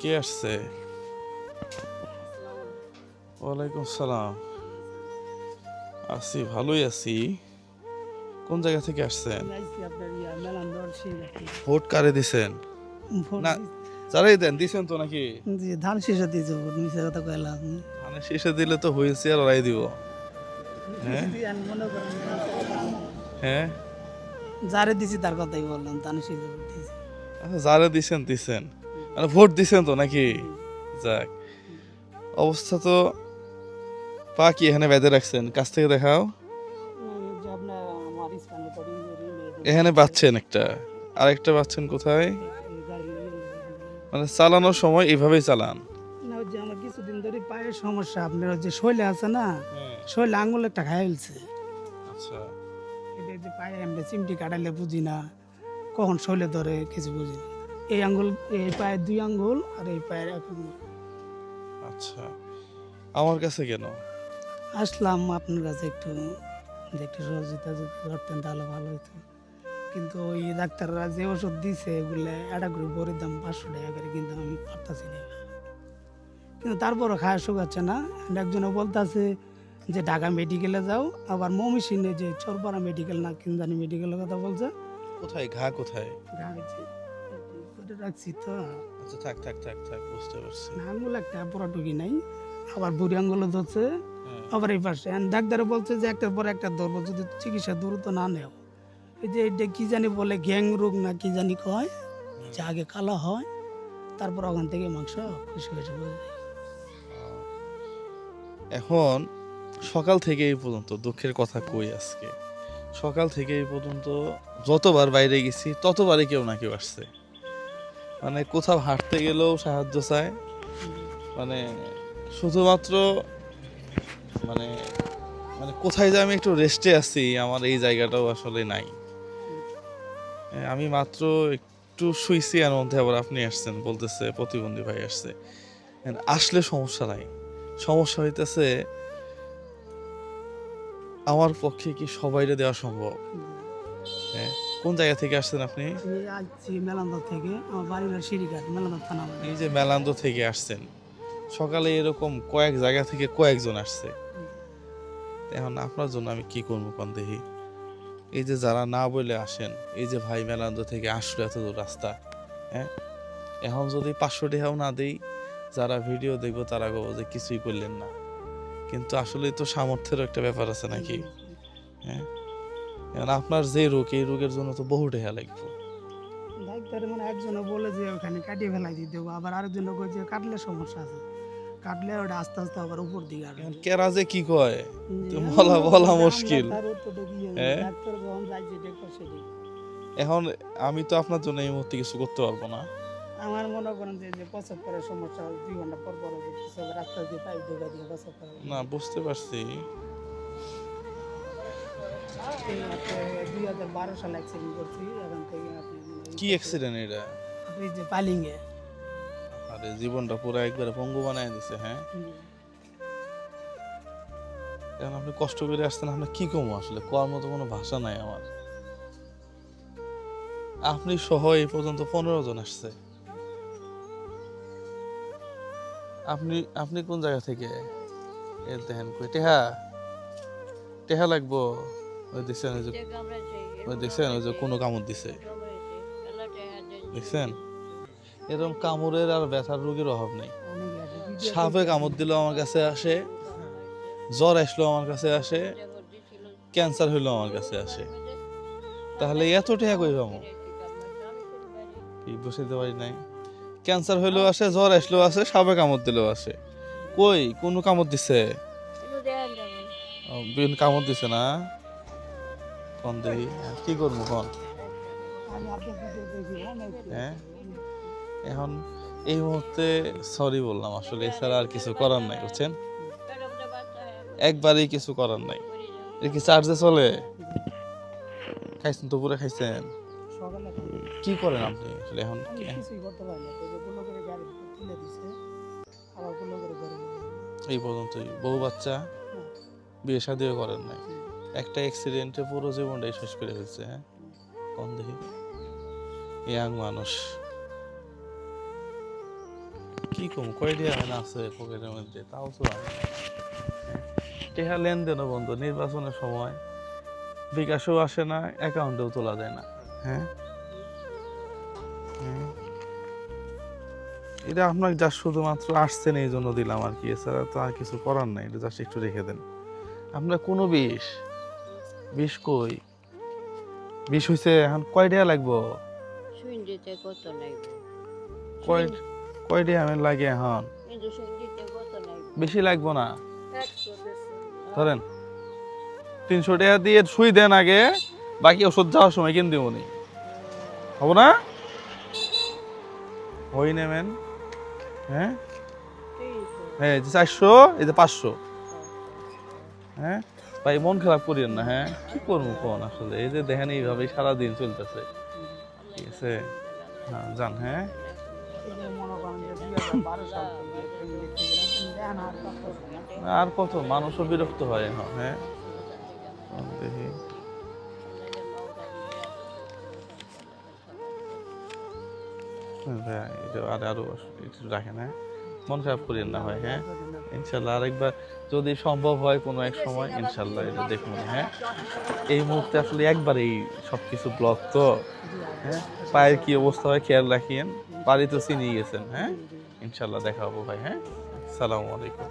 কে আসছে? ওয়ালাইকুম সালাম। আছি ভালোই আছি। কোন জায়গা থেকে আসছেন। ভোট কারে দিছেন? না। যারাই দেন দিছেন তো নাকি? জি ধান শেষে দিয়েছে ভোট মিশে কথা কইলাম মানে শেষে দিলে তো হয়েছে আর ওরাই দিব। হ্যাঁ? হ্যাঁ? যারে দিছি তার কথাই বললাম ধান শেষে ভোট দিয়েছি। আচ্ছা যারা দিছেন দিছেন। মানে ভোট দিছেন তো নাকি? যাক অবস্থা তো পা কি এখানে বেঁধে রাখছেন। কাছ থেকে দেখাও। এখানে বাচ্ছেন একটা। আরেকটা বাচ্ছেন কোথায়? মানে চালানোর সময় এইভাবেই চালান। যে আমার কিছুদিন ধরে পায়ের সমস্যা আপনার যে শৈলে আছে না শৈলে আঙুল একটা খাই ফেলছে। আচ্ছা। এটা যে পায়ে আমরা চিমটি কাটাইলে বুঝি না কখন শৈলে ধরে কিছু বুঝি না। এই আঙ্গুল এই পায়ের দুই আঙ্গুল আর এই পায়ের এক আঙ্গুল। আচ্ছা আমার কাছে কেন? আসলাম আপনার কাছে একটু যে একটু সহযোগিতা যদি করতেন তাহলে ভালো হতো কিন্তু ওই ডাক্তাররা যে ওষুধ দিছে এগুলো একটা করে বড়ির দাম পাঁচশো টাকা করে কিন্তু আমি পারতাছি না। কিন্তু তারপরও খাওয়া শুকাচ্ছে না? একজনে বলতেছে যে ঢাকা মেডিকেলে যাও। আবার মমিসিনে যে চরপাড়া মেডিকেল না কিন জানি মেডিকেলের কথা বলছে। কোথায়? ঘা কোথায়? ঘা ওটা রাখছি তো। আচ্ছা থাক থাক থাক থাক বুঝতে পারছি। না আঙ্গুল একটা পুরা টুকি নাই। আবার বুড়ি আঙ্গুলও ধরছে। হ্যাঁ। আবার এই পাশে। And ডাক্তার বলছে যে একটার পর একটা ধরবো যদি চিকিৎসা দ্রুত না নেও। এই যে এটা কি জানি বলে গ্যাং রোগ না কি জানি কয় যে আগে কালো হয় তারপর ওখান থেকে মাংস খুশি খুশি হয়ে এখন সকাল থেকে এই পর্যন্ত দুঃখের কথা কই আজকে? সকাল থেকে এই পর্যন্ত যতবার বাইরে গেছি ততবারই কেউ না কেউ আসছে। মানে কোথাও হাঁটতে গেলেও সাহায্য চায়। মানে শুধুমাত্র মানে মানে কোথায় যে আমি একটু রেস্টে আছি, আমার এই জায়গাটাও আসলে নাই। আমি মাত্র একটু শুইছি এর মধ্যে আবার আপনি আসছেন, বলতেছে প্রতিবন্ধী ভাই আসছে। আসলে সমস্যা নাই। সমস্যা হইতেছে, আমার পক্ষে কি সবাইরে দেওয়া সম্ভব? হ্যাঁ কোন জায়গা থেকে আসছেন আপনি? আসছি মেলান্দর থেকে আমার বাড়ি হলো সিঁড়িঘাট মেলান্দর থানা। এই যে মেলান্দ থেকে আসছেন সকালে এরকম কয়েক জায়গা থেকে কয়েকজন আসছে। এখন আপনার জন্য আমি কি করব কোন দেখি? এই যে যারা না বলে আসেন এই যে ভাই মেলান্দ থেকে আসলো এত দূর রাস্তা হ্যাঁ? এখন যদি পাঁচশো টাকাও না দেই যারা ভিডিও দেখব তারা কব যে কিছুই করলেন না। কিন্তু আসলে তো সামর্থ্যের একটা ব্যাপার আছে নাকি? হ্যাঁ? এখন আপনার যে রোগ এই রোগের জন্য তো বহু টাকা লাগবে। ডাক্তার মানে একজনে বলে যে ওখানে কাটিয়ে ফেলাই দিতে হবে আবার আরেকজনে কই যে কাটলে সমস্যা আছে। কাটলে ওটা আস্তে আস্তে আবার উপর দিকে আসবে। কেরা যে কি কয় তো বলা- বলা মুশকিল। হ্যাঁ? ডাক্তার যখন যাই যেটা কয় এখন আমি তো আপনার জন্য এই মুহূর্তে কিছু করতে পারব না। আমার মনে করেন যে প্রস্রাব করার সমস্যা দুই ঘণ্টা পর পর রাস্তা দিয়ে পাইপ ঢোকা দিয়ে প্রস্রাব করা না বুঝতে পারছি। এই আপনি দুই হাজার বারো সালে অ্যাক্সিডেন্ট করছি এখন থেকে আপনি কি অ্যাক্সিডেন্ট এটা? আপনি যে পালিংয়ে আরে জীবনটা পুরো একবারে পঙ্গু বানায় দিছে হ্যাঁ? এখন আপনি কষ্ট করে আসছেন আপনি কি কমো আসলে? কোয়ার মতো কোনো ভাষা নাই আমার। আপনি সহ এই পর্যন্ত পনেরো জন আসছে। আপনি আপনি কোন জায়গা থেকে? দেখেন কই টেহা? টেহা লাগবো। ওই দেখছেন ওই যে ওই দেখছেন ওই যে কোনো কামড় দিছে। দেখছেন? এরকম কামড়ের আর ব্যথার রোগের অভাব নেই। সাপে কামড় দিলেও আমার কাছে আসে জ্বর আসলো আমার কাছে আসে ক্যান্সার হইল আমার কাছে আসে। তাহলে এত টাকা কই পাবো? কি বসিতে পারি নাই। ক্যান্সার হইলেও আসে জ্বর আসলেও আসে সাপে কামড় দিলেও আসে। কই? কোন কামড় দিছে? বিভিন্ন কামড় দিছে না? কোন দেখি কি করব কোন অনেক হ্যাঁ এখন এই মুহূর্তে সরি বললাম আসলে এছাড়া আর কিছু করার নাই বুঝছেন? একবারই কিছু করার নাই। এটা কি চার্জে চলে? খাইছেন তো পুরো খাইছেন কি করেন আপনি আসলে এখন? এই পর্যন্তই। বউ বাচ্চা বিয়ে শাদিও করেন নাই। একটা অ্যাক্সিডেন্টে পুরো জীবনটাই শেষ করে ফেলছে হ্যাঁ? কম দেখি। ইয়াং মানুষ। কি কম? কয়ডিয়া হয় আছে পকেটের মধ্যে? তাও তো টেহা লেনদেনও বন্ধ, নির্বাচনের সময়। বিকাশেও আসে না অ্যাকাউন্টেও তোলা যায় না হ্যাঁ। এটা আপনাকে যা শুধুমাত্র আসছেন এই জন্য দিলাম আর কি। এছাড়া তো আর কিছু করার নাই, এটা জাস্ট একটু রেখে দেন। আপনার কোনো বিষ? বিষ কই? বিষ হয়েছে এখন কয় টাকা লাগবো? সুইন্ডিতে কত লাগবে? কয় কয় টাকা আমার লাগে এখন? বেশি লাগবো না? ধরেন তিনশো টাকা দিয়ে সুই দেন আগে বাকি ওষুধ যাওয়ার সময় কিন দিব নি। হব না? হই নেবেন হ্যাঁ? হ্যাঁ চারশো এই যে পাঁচশো। হ্যাঁ? ভাই মন খারাপ করিয়েন না হ্যাঁ? কি করব কোন আসলে? এই যে দেখেন এইভাবে সারাদিন চলতেছে। ঠিক আছে? হ্যাঁ যান হ্যাঁ? আর কত? মানুষও বিরক্ত হয় এখন হ্যাঁ? দেখি। হ্যাঁ, আর রাখেন হ্যাঁ? মন খারাপ করিয়েন না ভাই হ্যাঁ? ইনশাল্লাহ আরেকবার যদি সম্ভব হয় কোনো এক সময় ইনশাল্লাহ এটা দেখুন হ্যাঁ। এই মুহূর্তে আসলে একবার এই সব কিছু ব্লক তো হ্যাঁ। পায়ের কি অবস্থা হয় খেয়াল রাখিয়েন বাড়ি তো চিনিয়ে গেছেন হ্যাঁ। ইনশাল্লাহ দেখা হব ভাই হ্যাঁ। সালামু আলাইকুম।